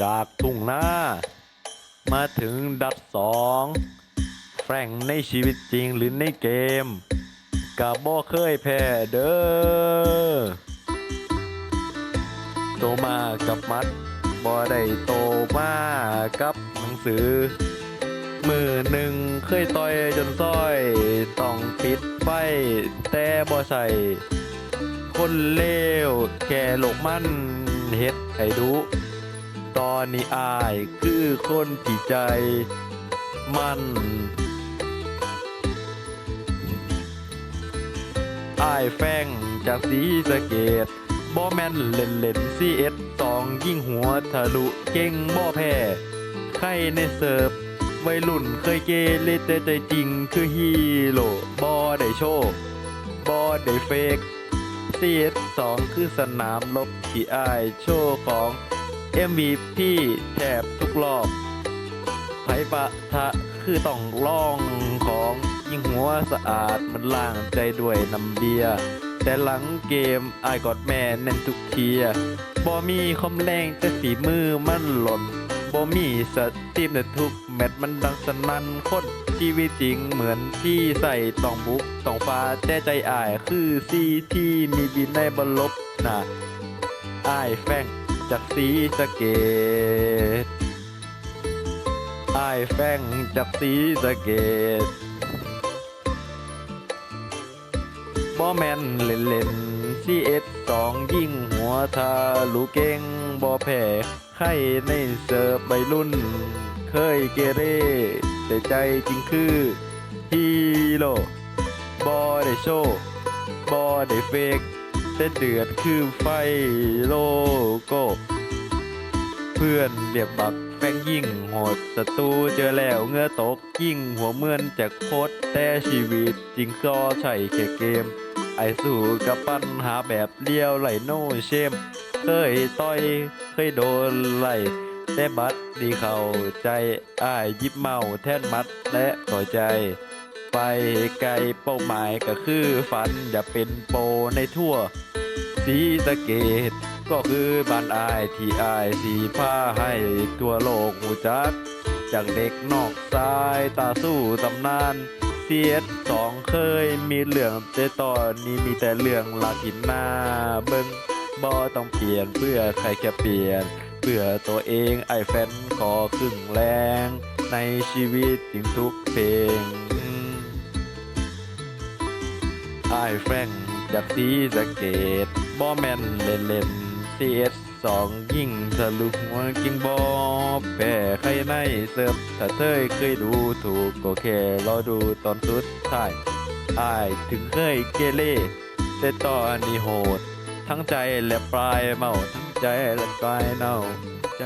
จากทุ่งนามาถึงดัดสองแฟรงในชีวิตจริงหรือในเกมกับบ่เคยแพ้เด้อโตมากับมัดบ่ได้โตมากับหนังสือ มือหนึ่งเคยต่อยจนซ้อย ต้องปิดไฟแต่บ่ใส่คนเลวแค่โลกมันเฮ็ดให้ดู ตอนนี้อายคือคนที่ใจ มันอายแฟงจากสีสะเกตบ่แมนเล่นเล่นซีเอสสองยิ่งหัวทะลุเก่งบ่แพ้ใครในเสิร์ฟวัยรุ่นเคยเกเรแต่ใจจริงคือฮีโร่บ่ได้โชว์บ่ได้เฟกซีดสองคือสนามลบที่อายโชว์ของ MVP แทบทุกรอบไผปะทะคือต้องล่องของยิ่งหัวสะอาดมันล้างใจด้วยน้ำเบียร์แต่หลังเกมอายกอดแม่แน่นทุกเทียบ่มีคอมแรงแต่ฝีมือมันหล่นบ่มีสติมแต่ทุกแมตมันดังสนั่นคนชีวิตจริงเหมือนที่ใส่ต้องบุกต้องฟ้าแต่ใจอายคือซีที่มีบินในบนลบนะอายแฟง จากสีสะเกตอายแฟงจากสีสะเกตบ่แมนเล่นเล่นซีเอสสองยิ่งหัวทาลูเก่งบ่แพ้ใครในเสิร์ฟใบรุ่น เคยเกเรแต่ใจจริงคือฮีโร่บ่ได้โชว์บ่ได้เฟก แต่เดือดคือไฟโลโก้ เพื่อนเรียกบักแฟงยิ่งโหดศัตรูเจอแล้วเงือตกยิ่งหัวเมือนจากโคตรแต่ชีวิตจริงก็ใช่แค่เกม ไอสู้กับปัญหาแบบเลี้ยวไหลโนเชม เคยต่อยเคยโดนไหลแต่บัดดีเข้าใจอ้ายยิบเมาแท่นมัดและต่อใจ ไปไกลเป้าหมายก็คือฝันอย่าเป็นโปในทั่วสีสะเกตก็คือบ้านอายที่อายสีผ้าให้ทั่วโลกหูจักจากเด็กนอกสายตาสู้ตำนานเสียดสองเคยมีเรื่องแต่ตอนนี้มีแต่เรื่องลากินหน้าเบิงบอต้องเปลี่ยนเพื่อใครแค่เปลี่ยน เพื่อตัวเองไอแฟนขอครึ่งแรง ในชีวิตจริงทุกเพลง ไอายแฟงจากสีสะเกตบอแมนเล่นเล่นซีเอสสองยิ่งทะลุหัวกิ้งบอแพ้ใครในเสิร์ฟถ้าเธอเคยดูถูกก็แค่รอดูตอนสุดท้ายอายถึงเคยเกเรแต่ตอนนี้โหด ทั้งใจและปลายเมาทั้งใจและปลายเน่าใจ